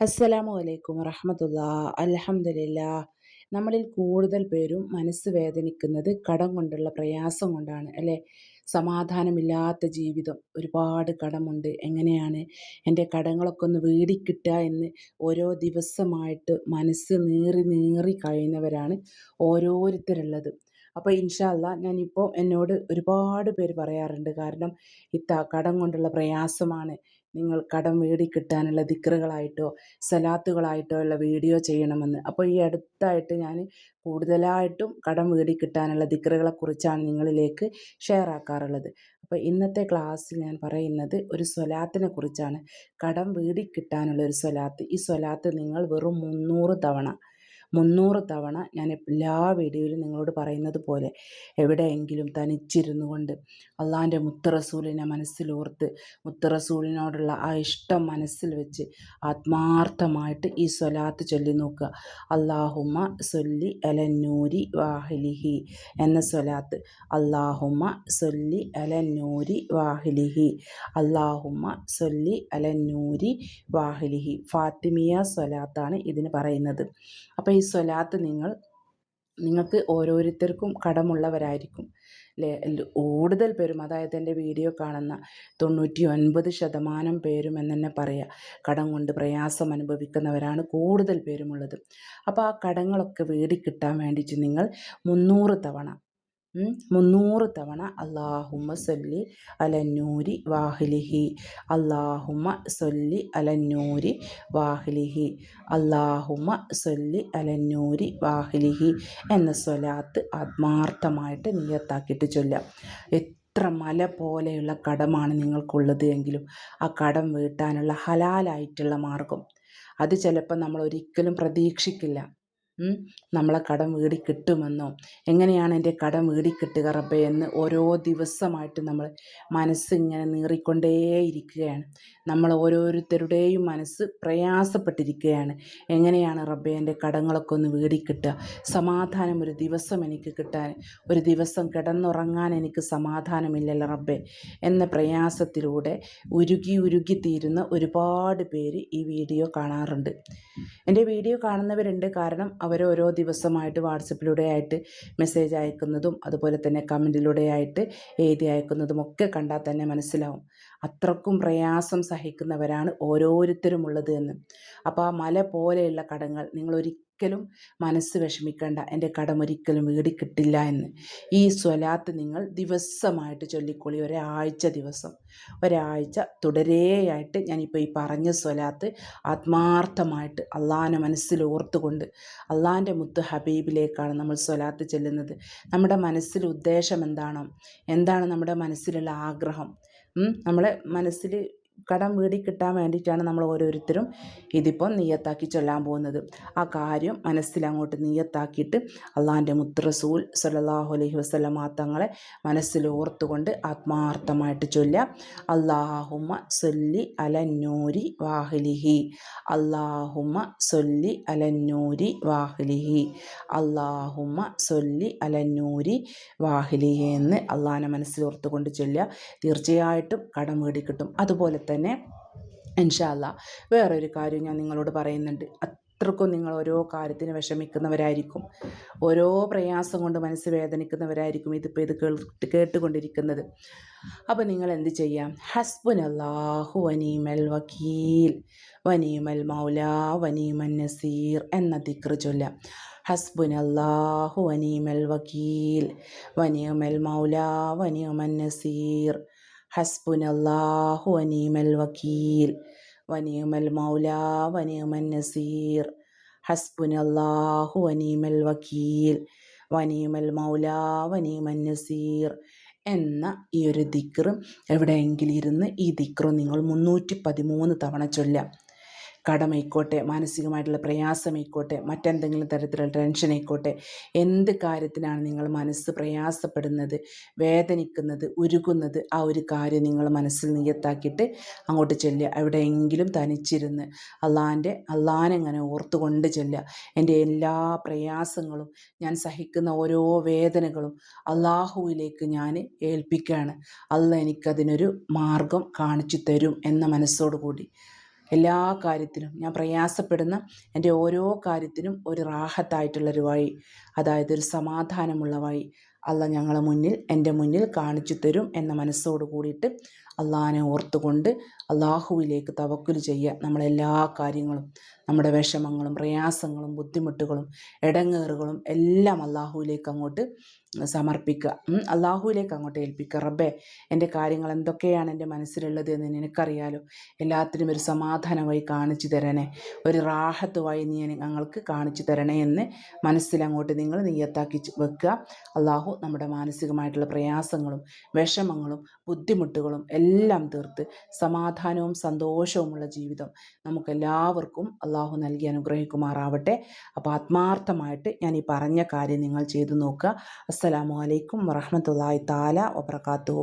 അസ്സലാമു അലൈക്കും വറഹമത്തുള്ള. അലഹമില്ല നമ്മളിൽ കൂടുതൽ പേരും മനസ്സ് വേദനിക്കുന്നത് കടം കൊണ്ടുള്ള പ്രയാസം കൊണ്ടാണ് അല്ലേ? സമാധാനമില്ലാത്ത ജീവിതം ഒരുപാട് കടമുണ്ട്. എങ്ങനെയാണ് എന്റെ കടങ്ങളൊക്കെ ഒന്ന് വീടിക്കിട്ടുക എന്ന് ഓരോ ദിവസമായിട്ട് മനസ്സ് നീറി നീറി കഴിയുന്നവരാണ് ഓരോരുത്തരുള്ളത്. അപ്പോൾ ഇൻഷാല്ല ഞാനിപ്പോൾ എന്നോട് ഒരുപാട് പേര് പറയാറുണ്ട്. കാരണം ഇത്ത കടം കൊണ്ടുള്ള പ്രയാസമാണ്. നിങ്ങൾ കടം കിട്ടാനുള്ള ദിക്റുകളായിട്ടോ സലാത്തുകളായിട്ടോ ഉള്ള വീഡിയോ ചെയ്യണമെന്ന്. അപ്പോൾ ഈ അടുത്തായിട്ട് ഞാൻ കൂടുതലായിട്ടും കടം കിട്ടാനുള്ള ദിക്റുകളെ കുറിച്ചാണ് നിങ്ങളിലേക്ക് ഷെയർ ആക്കാറുള്ളത്. അപ്പോൾ ഇന്നത്തെ ക്ലാസ്സിൽ ഞാൻ പറയുന്നത് ഒരു സ്വലാത്തിനെ കുറിച്ചാണ് കടം കിട്ടാനുള്ള ഒരു സ്വലാത്ത്. ഈ സ്വലാത്ത് നിങ്ങൾ വെറും മുന്നൂറ് തവണ മുന്നൂറ് തവണ ഞാൻ എല്ലാ വീഡിയോയിലും നിങ്ങളോട് പറയുന്നത് പോലെ എവിടെയെങ്കിലും തനിച്ചിരുന്നു കൊണ്ട് അള്ളാന്റെ മുത്തറസൂലിനെ മനസ്സിലോർത്ത് മുത്തറസൂലിനോടുള്ള ആ ഇഷ്ടം മനസ്സിൽ വെച്ച് ആത്മാർത്ഥമായിട്ട് ഈ സ്വലാത്ത് ചൊല്ലി നോക്കുക. അള്ളാഹുമ്മ സൊല്ലി അലന്നൂരി വാഹിലിഹി എന്ന സ്വലാത്ത്. അള്ളാഹുമ്മ സൊല്ലി അലന്നൂരി വാഹിലിഹി. അള്ളാഹുമ്മ സൊല്ലി അലന്നൂരി വാഹിലിഹി. ഫാത്തിമിയ സ്വലാത്താണ് ഇതിന് പറയുന്നത്. അപ്പോൾ ഈ സ്വലാത്ത് നിങ്ങൾ നിങ്ങൾക്ക് ഓരോരുത്തർക്കും കടമുള്ളവരായിരിക്കും. കൂടുതൽ പേരും അതായത് എന്റെ വീഡിയോ കാണുന്ന തൊണ്ണൂറ്റി ഒൻപത് ശതമാനം പേരും എന്ന് തന്നെ പറയാം കടം കൊണ്ട് പ്രയാസം അനുഭവിക്കുന്നവരാണ് കൂടുതൽ പേരുമുള്ളത്. അപ്പോൾ ആ കടങ്ങളൊക്കെ വേടിക്കിട്ടാൻ വേണ്ടിയിട്ട് നിങ്ങൾ മുന്നൂറ് തവണ മുന്നൂറ് തവണ അള്ളാഹുമ്മ സൊല്ലി അലന്നൂരി വാഹിലിഹി. അള്ളാഹുമ്മ സൊല്ലി അലന്നൂരി വാഹിലിഹി. അള്ളാഹുമ്മ സൊല്ലി അലന്നൂരി വാഹിലിഹി എന്ന സ്വലാത്ത് ആത്മാർത്ഥമായിട്ട് നിയത്താക്കിയിട്ട് ചൊല്ലാം എത്ര മല പോലെയുള്ള കടമാണ് നിങ്ങൾക്കുള്ളത് എങ്കിലും ആ കടം വീട്ടാനുള്ള ഹലാലായിട്ടുള്ള മാർഗം അത് ചിലപ്പോൾ നമ്മൾ ഒരിക്കലും പ്രതീക്ഷിക്കില്ല. നമ്മളെ കടം വീടി കിട്ടുമെന്നോ? എങ്ങനെയാണ് എന്റെ കടം വീടി കിട്ടുക റബ്ബേ എന്ന് ഓരോ ദിവസമായിട്ട് നമ്മൾ മനസ്സ് ഇങ്ങനെ നീറിക്കൊണ്ടേയിരിക്കുകയാണ്. നമ്മൾ ഓരോരുത്തരുടെയും മനസ്സ് പ്രയാസപ്പെട്ടിരിക്കുകയാണ്. എങ്ങനെയാണ് റബ്ബെ എന്റെ കടങ്ങളൊക്കെ ഒന്ന് വീടി കിട്ടുക? സമാധാനം ഒരു ദിവസം എനിക്ക് കിട്ടാൻ ഒരു ദിവസം കിടന്നുറങ്ങാൻ എനിക്ക് സമാധാനമില്ലല്ലോ റബ്ബേ എന്ന പ്രയാസത്തിലൂടെ ഉരുകി ഉരുകി തീരുന്ന ഒരുപാട് പേര് ഈ വീഡിയോ കാണാറുണ്ട്. എന്റെ വീഡിയോ കാണുന്നവരുണ്ട്. കാരണം അവർ ഓരോ ദിവസമായിട്ട് വാട്സപ്പിലൂടെ ആയിട്ട് മെസ്സേജ് അയക്കുന്നതും അതുപോലെ തന്നെ കമന്റിലൂടെ ആയിട്ട് എഴുതി അയക്കുന്നതും ഒക്കെ കണ്ടാൽ തന്നെ മനസ്സിലാവും. അത്രക്കും പ്രയാസം സഹിക്കുന്നവരാണ് ഓരോരുത്തരും ഉള്ളത് എന്ന്. അപ്പോൾ ആ മല പോലെയുള്ള കടങ്ങൾ നിങ്ങൾ ഒരിക്കലും മനസ്സ് വിഷമിക്കേണ്ട. എന്റെ കടം ഒരിക്കലും വീടി കിട്ടില്ല എന്ന്. ഈ സ്വലാത്ത് നിങ്ങൾ ദിവസമായിട്ട് ചൊല്ലിക്കൊള്ളി. ഒരാഴ്ച ദിവസം. ഒരാഴ്ച തുടരെയായിട്ട് ഞാനിപ്പോൾ ഈ പറഞ്ഞ സ്വലാത്ത് ആത്മാർത്ഥമായിട്ട് അള്ളാഹാനെ മനസ്സിൽ ഓർത്തുകൊണ്ട് അള്ളാഹാന്റെ മുത്ത് ഹബീബിലേക്കാണ് നമ്മൾ സ്വലാത്ത് ചെല്ലുന്നത്. നമ്മുടെ മനസ്സിൽ ഉദ്ദേശം എന്താണോ? എന്താണ് നമ്മുടെ മനസ്സിലുള്ള ആഗ്രഹം? നമ്മളെ മനസ്സിൽ കടം വീടി കിട്ടാൻ വേണ്ടിയിട്ടാണ് നമ്മൾ ഓരോരുത്തരും ഇതിപ്പം നീയത്താക്കി ചൊല്ലാൻ പോകുന്നത്. ആ കാര്യം മനസ്സിലങ്ങോട്ട് നീയത്താക്കിയിട്ട് അള്ളാഹിന്റെ മുത്രസൂൽ സല്ലാഹു അലഹി വസ്ലമാ തങ്ങളെ മനസ്സിൽ ഓർത്തുകൊണ്ട് ആത്മാർത്ഥമായിട്ട് ചൊല്ലുക. അള്ളാഹുമ്മ സൊല്ലി അലന്നൂരി വാഹിലിഹി. അള്ളാഹുമ്മ സൊല്ലി അലന്നൂരി വാഹിലിഹി. അള്ളാഹുമ്മ സൊല്ലി അലന്നൂരി വാഹിലിഹി എന്ന് അള്ളാഹിനെ മനസ്സിലോർത്തുകൊണ്ട് ചൊല്ലുക. തീർച്ചയായിട്ടും കടം വീടി കിട്ടും അതുപോലെ തന്നെ. ഇൻഷാല്ല. വേറൊരു കാര്യം ഞാൻ നിങ്ങളോട് പറയുന്നുണ്ട്. അത്രക്കും നിങ്ങൾ ഓരോ കാര്യത്തിന് വിഷമിക്കുന്നവരായിരിക്കും. ഓരോ പ്രയാസം കൊണ്ട് മനസ്സ് വേദനിക്കുന്നവരായിരിക്കും ഇതിപ്പോൾ ഇത് കേട്ടുകൊണ്ടിരിക്കുന്നത്. അപ്പോൾ നിങ്ങൾ എന്ത് ചെയ്യാം? ഹസ്ബുൻ അള്ളാഹു വനീമൽ വക്കീൽ വനീമൽ മൗല വനീമൻ നസീർ എന്ന ദിക്ർ ചൊല്ലാം ഹസ്ബുൻ അള്ളാഹു വനീമൽ വക്കീൽ വനീമൽ മൗല വനീമൻ നസീർ ഹസ്ബുനല്ലാഹു വനീമൽ വക്കീൽ വനീമൽ മൗല വനീമൻ നസീർ. ഹസ്ബുനല്ലാഹു വനീമൽ വക്കീൽ വനീമൽ മൗല വനീമൻ നസീർ എന്ന ഈ ഒരു ദിക്റും എവിടെയെങ്കിലും ഇരുന്ന് ഈ ദിക്റും നിങ്ങൾ മുന്നൂറ്റി പതിമൂന്ന് തവണ ചൊല്ലാം കടമായിക്കോട്ടെ മാനസികമായിട്ടുള്ള പ്രയാസമായിക്കോട്ടെ മറ്റെന്തെങ്കിലും തരത്തിലുള്ള ടെൻഷൻ ആയിക്കോട്ടെ എന്ത് കാര്യത്തിനാണ് നിങ്ങൾ മനസ്സ് പ്രയാസപ്പെടുന്നത് വേദനിക്കുന്നത് ഉരുകുന്നത് ആ ഒരു കാര്യം നിങ്ങൾ മനസ്സിൽ നിയത്താക്കിയിട്ട് അങ്ങോട്ട് ചെല്ലുക. എവിടെയെങ്കിലും തനിച്ചിരുന്ന് അള്ളാന്റെ അള്ളാനെങ്ങനെ ഓർത്തുകൊണ്ട് ചെല്ലുക. എന്റെ എല്ലാ പ്രയാസങ്ങളും ഞാൻ സഹിക്കുന്ന ഓരോ വേദനകളും അള്ളാഹുവിലേക്ക് ഞാൻ ഏൽപ്പിക്കുകയാണ്. അല്ല എനിക്കതിനൊരു മാർഗം കാണിച്ചു തരും എന്ന മനസ്സോടു കൂടി എല്ലാ കാര്യത്തിനും ഞാൻ പ്രയാസപ്പെടുന്ന എന്റെ ഓരോ കാര്യത്തിനും ഒരു റാഹത്തായിട്ടുള്ളൊരു വഴി അതായത് ഒരു സമാധാനമുള്ള വഴി അല്ല ഞങ്ങളെ മുന്നിൽ എന്റെ മുന്നിൽ കാണിച്ചു തരും എന്ന മനസ്സോട് കൂടിയിട്ട് അള്ളാഹിനെ ഓർത്തുകൊണ്ട് അള്ളാഹുവിലേക്ക് തവക്കുൽ ചെയ്യുക. നമ്മളെല്ലാ കാര്യങ്ങളും നമ്മുടെ വിഷമങ്ങളും പ്രയാസങ്ങളും ബുദ്ധിമുട്ടുകളും ഇടങ്ങേറുകളും എല്ലാം അള്ളാഹുവിലേക്ക് അങ്ങോട്ട് സമർപ്പിക്കുക. അള്ളാഹുവിലേക്ക് അങ്ങോട്ട് ഏൽപ്പിക്കുക. റബ്ബേ എന്റെ കാര്യങ്ങൾ എന്തൊക്കെയാണ് എന്റെ മനസ്സിലുള്ളത് എന്ന് നിനക്കറിയാലോ. എല്ലാത്തിനും ഒരു സമാധാനമായി കാണിച്ചു തരണേ. ഒരു റാഹത്തുമായി നീ ഞങ്ങൾക്ക് കാണിച്ചു തരണേ എന്ന് മനസ്സിലങ്ങോട്ട് നിങ്ങൾ നീയത്താക്കി വെക്കുക. അള്ളാഹു നമ്മുടെ മാനസികമായിട്ടുള്ള പ്രയാസങ്ങളും വിഷമങ്ങളും ബുദ്ധിമുട്ടുകളും എല്ലാം തീർത്ത് സമാധാനവും സന്തോഷവുമുള്ള ജീവിതം നമുക്കെല്ലാവർക്കും അള്ളാഹു നൽകി അനുഗ്രഹിക്കുമാറാവട്ടെ. അപ്പോൾ ആത്മാർത്ഥമായിട്ട് ഞാൻ ഈ പറഞ്ഞ കാര്യം നിങ്ങൾ ചെയ്തു നോക്കുക. അസ്സലാമു അലൈക്കും വറഹമത്തല്ലാഹി താല വബർക്കാത്തു